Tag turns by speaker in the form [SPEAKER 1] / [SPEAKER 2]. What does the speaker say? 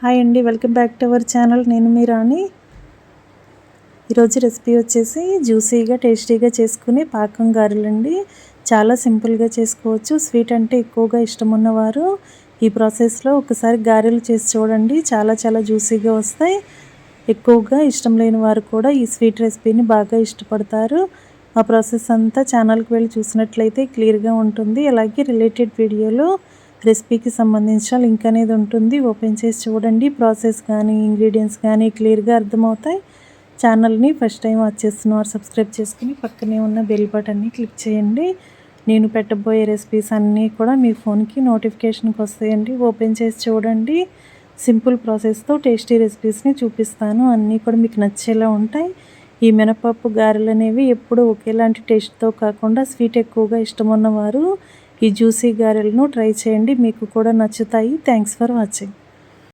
[SPEAKER 1] Hi అండి welcome back to our channel. నేను మీ రాణి. ఈరోజు రెసిపీ వచ్చేసి జ్యూసీగా టేస్టీగా చేసుకుని పాకం గారెలండి. చాలా సింపుల్గా చేసుకోవచ్చు. స్వీట్ అంటే ఎక్కువగా ఇష్టం ఉన్నవారు ఈ ప్రాసెస్లో ఒకసారి గారెలు చేసి చూడండి. చాలా చాలా జ్యూసీగా వస్తాయి. ఎక్కువగా ఇష్టం లేని వారు కూడా ఈ స్వీట్ రెసిపీని బాగా ఇష్టపడతారు. ఆ ప్రాసెస్ అంతా ఛానల్కి వెళ్ళి చూసినట్లయితే క్లియర్గా ఉంటుంది. అలాగే రిలేటెడ్ వీడియోలో రెసిపీకి సంబంధించిన లింక్ అనేది ఉంటుంది. ఓపెన్ చేసి చూడండి. ప్రాసెస్ కానీ ఇంగ్రీడియంట్స్ కానీ క్లియర్గా అర్థమవుతాయి. ఛానల్ని ఫస్ట్ టైం వచ్చేస్తున్న వారు సబ్స్క్రైబ్ చేసుకుని పక్కనే ఉన్న బెల్ బటన్ని క్లిక్ చేయండి. నేను పెట్టబోయే రెసిపీస్ అన్నీ కూడా మీ ఫోన్కి నోటిఫికేషన్కి వస్తాయండి. ఓపెన్ చేసి చూడండి. సింపుల్ ప్రాసెస్తో టేస్టీ రెసిపీస్ని చూపిస్తాను. అన్నీ కూడా మీకు నచ్చేలా ఉంటాయి. ఈ మినపప్పు గారెలు అనేవి ఎప్పుడు ఒకేలాంటి టేస్ట్తో కాకుండా స్వీట్ ఎక్కువగా ఇష్టం ఉన్నవారు ఈ జ్యూసీ గారెలను ట్రై చేయండి. మీకు కూడా నచ్చుతాయి. Thanks for watching